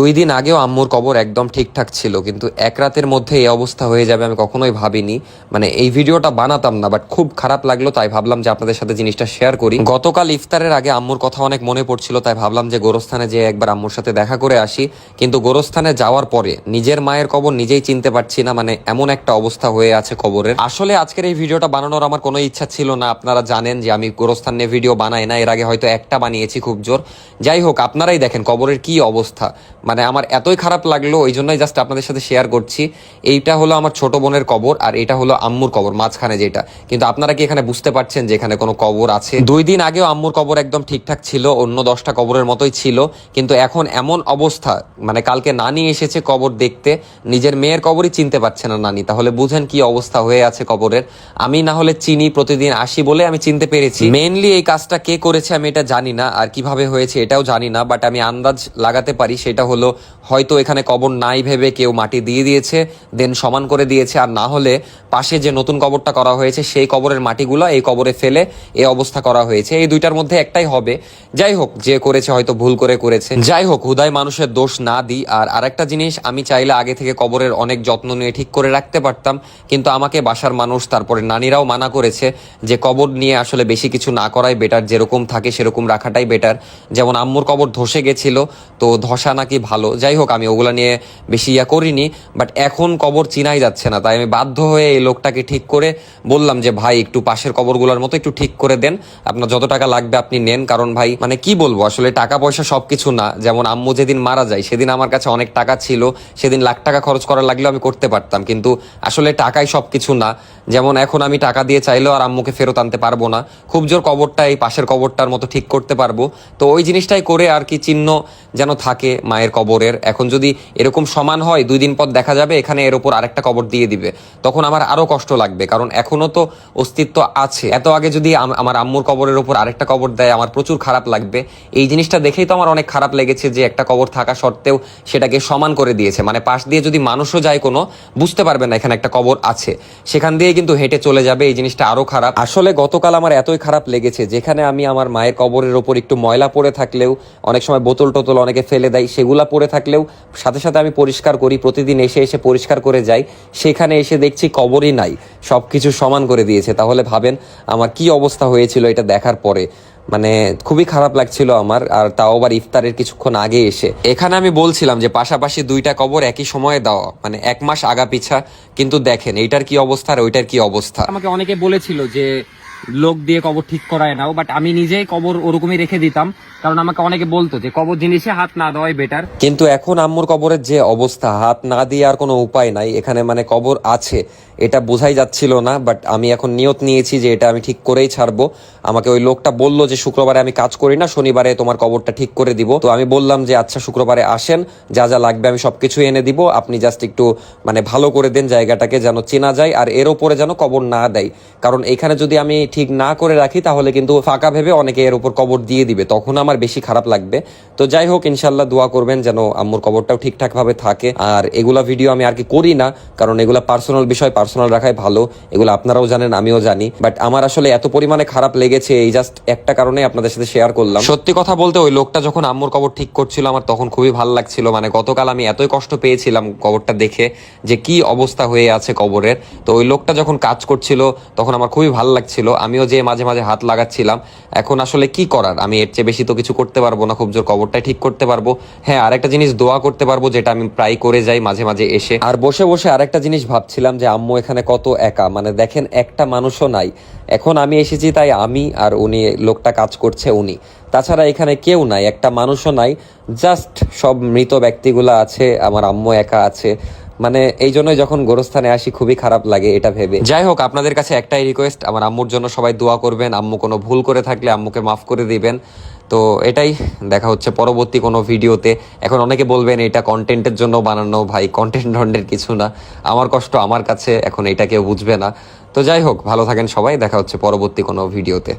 দুই দিন আগেও আম্মুর কবর একদম ঠিকঠাক ছিল, কিন্তু এক রাতের মধ্যে এই অবস্থা হয়ে যাবে আমি কখনোই ভাবিনি। মানে এই ভিডিওটা বানাতাম না বাট খুব খারাপ লাগল, তাই ভাবলাম যে আপনাদের সাথে জিনিসটা শেয়ার করি। গতকাল ইফতারের আগে আম্মুর কথা অনেক মনে পড়ছিল, তাই ভাবলাম যে গোরস্থানে যে একবার আম্মুর সাথে দেখা করে আসি। কিন্তু গোরস্থানে যাওয়ার পরে নিজের মায়ের কবর নিজেই চিনতে পারছি না মানে এমন একটা অবস্থা হয়ে আছে কবরের। আসলে আজকের এই ভিডিওটা বানানোর আমার কোনো ইচ্ছা ছিল না, আপনারা জানেন যে আমি গোরস্থান নিয়ে ভিডিও বানাই না, এর আগে হয়তো একটা বানিয়েছি খুব জোর। যাই হোক, আপনারাই দেখেন কবরের কি অবস্থা। মানে আমার এতই খারাপ লাগল ওই জন্যই জাস্ট আপনাদের সাথে শেয়ার করছি। এইটা হলো আমার ছোট বোনের কবর আর এটা হলো আম্মুর কবর, মাঝখানে যেটা। কিন্তু আপনারা কি এখানে বুঝতে পারছেন যে এখানে কোনো কবর আছে? দুই দিন আগেও আম্মুর কবর একদম ঠিকঠাক ছিল, অন্য দশটা কবরের মতোই ছিল। কিন্তু এখন এমন অবস্থা মানে কালকে নানি এসেছে কবর দেখতে, নিজের মেয়ের কবরই চিনতে পারছে না নানি। তাহলে বুঝেন কি অবস্থা হয়ে আছে কবরের। আমি না হলে চিনি, প্রতিদিন আসি বলে আমি চিনতে পেরেছি। মেইনলি এই কাজটা কে করেছে আমি এটা জানি না, আর কীভাবে হয়েছে এটাও জানি না বাট আমি আন্দাজ লাগাতে পারি সেটা হলো হয়তো এখানে কবর নাই ভেবে কেউ মাটি দিয়ে দিয়েছে দেন সমান করে দিয়েছে, আর না হলে পাশে যে নতুন কবরটা করা হয়েছে, সেই কবরের মাটিগুলো এই কবরে ফেলে এই অবস্থা করা হয়েছে। এই দুইটার মধ্যে একটাই হবে। যাই হোক, যে করেছে হয়তো ভুল করে করেছে। যাই হোক, হুদায় মানুষের দোষ না দিই। আর আরেকটা জিনিস, আমি চাইলে আগে থেকে কবরের অনেক যত্ন নিয়ে ঠিক করে রাখতে পারতাম, কিন্তু আমাকে বাসার মানুষ, তারপরে নানিরাও মানা করেছে যে কবর নিয়ে আসলে বেশি কিছু না করাই বেটার যেরকম থাকে সেরকম রাখাটাই বেটার যেমন আম্মুর কবর ধসে গেছিল, তো ধসা নাকি ভালো। যাই হোক আমি ওগুলা নিয়ে বেশি ইয়া করিনি বাট এখন কবর চিনাই যাচ্ছে না। তাই আমি বাধ্য হয়ে এই লোকটাকে ঠিক করে বললাম যে, ভাই, একটু পাশের কবরগুলোর মতো একটু ঠিক করে দেন। আপনার যত টাকা লাগবে আপনি নেন। কারণ ভাই মানে কি বলব, আসলে টাকা পয়সা সবকিছু না। যেমন আম্মু যেদিন মারা যায়, সেদিন আমার কাছে অনেক টাকা ছিল। সেদিন লাখ টাকা খরচ করা লাগলেও আমি করতে পারতাম। কিন্তু আসলে টাকাই সব কিছু না। যেমন এখন আমি টাকা দিয়ে চাইলেও আর আম্মুকে ফেরত আনতে পারব না। খুব জোর কবরটা, এই পাশের কবরটার মতো ঠিক করতে পারব। তো ওই জিনিসটাই করে আর কি চিহ্ন যেন থাকে মায়ের কবরের। এখন যদি এরকম সমান হয়, দুই দিন পর দেখা যাবে এখানে এর উপর আরেকটা কবর দিয়ে দিবে। তখন আমার আরও কষ্ট লাগবে, কারণ এখনও তো অস্তিত্ব আছে। এত আগে যদি আমার আম্মুর কবরের উপর আরেকটা কবর দেয়, আমার প্রচুর খারাপ লাগবে। এই জিনিসটা দেখেই তো আমার অনেক খারাপ লেগেছে যে একটা কবর থাকা সত্ত্বেও সেটাকে সমান করে দিয়েছে। মানে পাশ দিয়ে যদি মানুষও যায় কোনো, বুঝতে পারবে না এখানে একটা কবর আছে। সেখান দিয়ে কিন্তু হেঁটে চলে যাবে, এই জিনিসটা আরও খারাপ। আসলে গতকাল আমার এতই খারাপ লেগেছে, যেখানে আমি আমার মায়ের কবরের ওপর একটু ময়লা পড়ে থাকলেও অনেক সময় বোতল টোতল অনেকে ফেলে দেয়, সেগুলা পড়ে থাকলেও সাথে সাথে আমি পরিষ্কার করি, প্রতিদিন এসে এসে পরিষ্কার করে যাই। সেখানে এসে দেখছি কবরই নাই সব কিছু সমান করে দিয়েছে। তাহলে ভাবেন আমার কি অবস্থা হয়েছিল এটা দেখার পরে। মানে খুবই খারাপ লাগছিল আমার, আর তাও আবার ইফতারের কিছুক্ষণ আগে এসে। এখানে আমি বলছিলাম যে পাশাপাশি দুইটা কবর একই সময়ে দেওয়া মানে এক মাস আগা পিছা। কিন্তু দেখেন, এইটার কি অবস্থা আর ওইটার কি অবস্থা? আমাকে অনেকে বলেছিল যে লোক দিয়ে কবর ঠিক করায় নাও বাট আমি নিজেই কবর ওরকমই রেখে দিতাম, কারণ আমাকে অনেকে বলতো যে কবর জিনিসে হাত না দেওয়াই বেটার কিন্তু এখন আম্মুর কবরের যে অবস্থা, হাত না দিয়ে আর কোনো উপায় নাই, এখানে মানে কবর আছে, এটা বোঝাই যাচ্ছিল না বাট আমি এখন নিয়ত নিয়েছি যে এটা আমি ঠিক করেই ছাড়বো। আমাকে ওই লোকটা বলল যে শুক্রবারে আমি কাজ করি না, শনিবারে তোমার কবরটা ঠিক করে দিব। তো আমি বললাম যে আচ্ছা শুক্রবারে আসেন, যা যা লাগবে আমি সবকিছু এনে দিব, আপনি জাস্ট একটু মানে ভালো করে দেন জায়গাটাকে যেন চেনা যায়, আর এর ওপরে যেন কবর না দেয়। কারণ এখানে যদি আমি ঠিক না করে রাখি, তাহলে কিন্তু ফাঁকা ভেবে অনেকে এর উপর কবর দিয়ে দিবে। তখন আমার বেশি খারাপ লাগবে। তো যাই হোক ইনশাল্লাহ দোয়া করবেন যেন আম্মুর কবরটাও ঠিকঠাক ভাবে থাকে। আর এগুলা ভিডিও আমি আর কি করি না, কারণ এগুলা পার্সোনাল বিষয় পার্সোনাল রাখাই ভালো। এগুলো আপনারাও জানেন, আমিও জানি। বাট আমার আসলে এত পরিমাণে খারাপ লেগেছে, এই জাস্ট একটা কারণে আপনাদের সাথে শেয়ার করলাম। সত্যি কথা বলতে ওই লোকটা যখন আম্মুর কবর ঠিক করছিল, আমার তখন খুবই ভালো লাগছিল। মানে গতকাল আমি এতই কষ্ট পেয়েছিলাম কবরটা দেখে, যে কি অবস্থা হয়ে আছে কবরের। তো ওই লোকটা যখন কাজ করছিল, তখন আমার খুবই ভালো লাগছিল। আমিও যে মাঝে মাঝে হাত লাগাচ্ছিলাম, এখন আসলে কি করার? আমি এর চেয়ে বেশি তো কিছু করতে পারব না, খুব জোর কবরটাই ঠিক করতে পারব। হ্যাঁ আরেকটা জিনিস দোয়া করতে পারব, যেটা আমি প্রায় করে যাই মাঝে মাঝে এসে। আর বসে বসে আরেকটা জিনিস ভাবছিলাম যে, আম্মু এখানে কত একা? মানে দেখেন, একটা মানুষও নাই। এখন আমি এসেছি তাই আমি আর উনি, লোকটা কাজ করছে উনি। তাছাড়া এখানে কেউ নাই, একটা মানুষও নাই। জাস্ট সব মৃত ব্যক্তিগুলো আছে, আমার আম্মু একা আছে। মানে এই জন্যই যখন গোরস্থানে আসি খুবই খারাপ লাগে এটা ভেবে। যাই হোক, আপনাদের কাছে একটাই রিকোয়েস্ট আমার আম্মুর জন্য সবাই দোয়া করবেন, আম্মু কোনো ভুল করে থাকলে আম্মুকে মাফ করে দিবেন। তো এটাই দেখা হচ্ছে পরবর্তী কোনো ভিডিওতে। এখন অনেকে বলবেন, এটা কন্টেন্টের জন্য বানানো, ভাই কন্টেন্ট টন্টেন্ট কিছু না। আমার কষ্ট আমার কাছে, এখন এটা কেউ বুঝবে না। তো যাই হোক, ভালো থাকেন সবাই, দেখা হচ্ছে পরবর্তী কোনো ভিডিওতে।